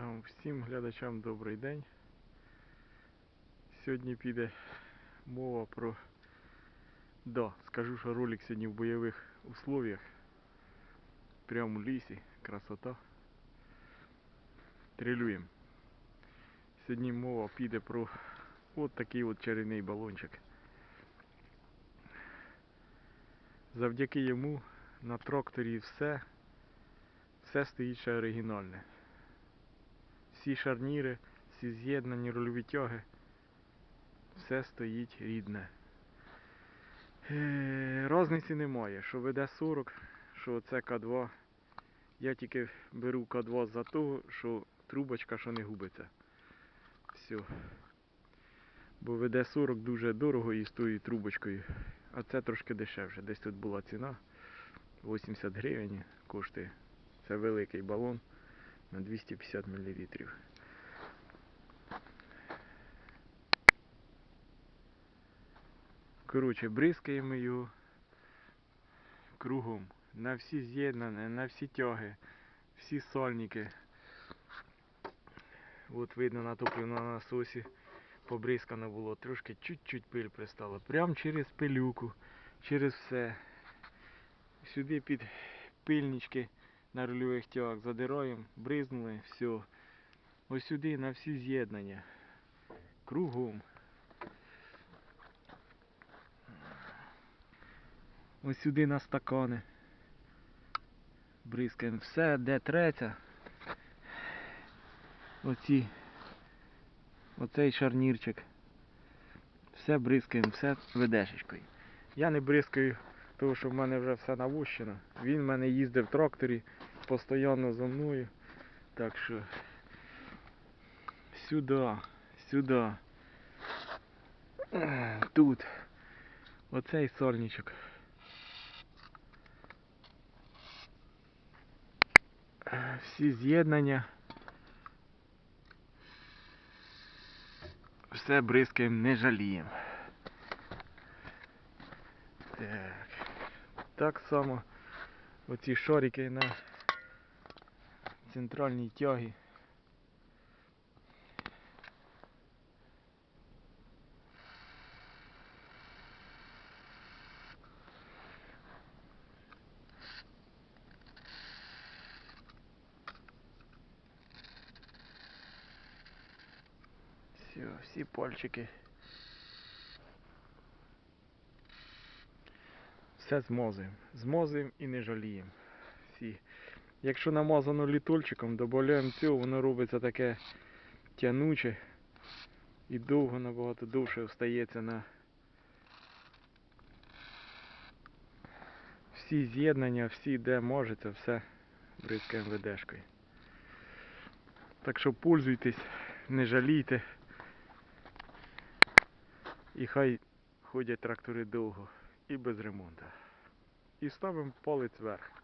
Там всім глядачам добрий день. Сьогодні піде мова про. Да, скажу, що ролик сьогодні в бойових условиях. Прямо в лісі, красота. Трилюємо. Сьогодні мова піде про от такий от чарівний балончик. Завдяки йому на тракторі все, все стоїть ще оригінальне всі шарніри, всі з'єднані рульові тяги, все стоїть рідне. Е, Розниці немає, що веде 40, що це К2. Я тільки беру К2 за того, що трубочка що не губиться. Все. Бо веде 40 дуже дорого і з тою трубочкою. А це трошки дешевше. Десь тут була ціна 80 гривень коштує. Це великий балон на 250 мл. Коротше, бризкаємо його кругом. На всі з'єднані, на всі тяги, всі сольники. От видно на топливному насосі побризкано було, трошки чуть-чуть пиль пристала. Прям через пилюку, через все. Сюди під пильнички на рульових тягах задираємо, бризнули, все. Ось сюди на всі з'єднання. Кругом. Ось сюди на стакани. Бризкаємо все, де треться. Оці. Оцей шарнірчик. Все бризкаємо, все ведешечкою. Я не бризкаю, тому що в мене вже все навощено. Він в мене їздив в тракторі постійно за мною. Так що сюди, сюди. Тут. Оцей сольничок. Всі з'єднання. Все бризкаємо, не жаліємо. Так. Так само оці шорики на центральній тягі. Все, всі пальчики. Все змозуємо. Змозуємо і не жаліємо. Всі. Якщо намазано літольчиком, додаємо цього, воно робиться таке тянуче і довго набагато довше встається на всі з'єднання, всі де можете, все бризкаємо ведешкою. Так що пользуйтесь, не жалійте. І хай ходять трактори довго і без ремонту. І ставимо палець вверх.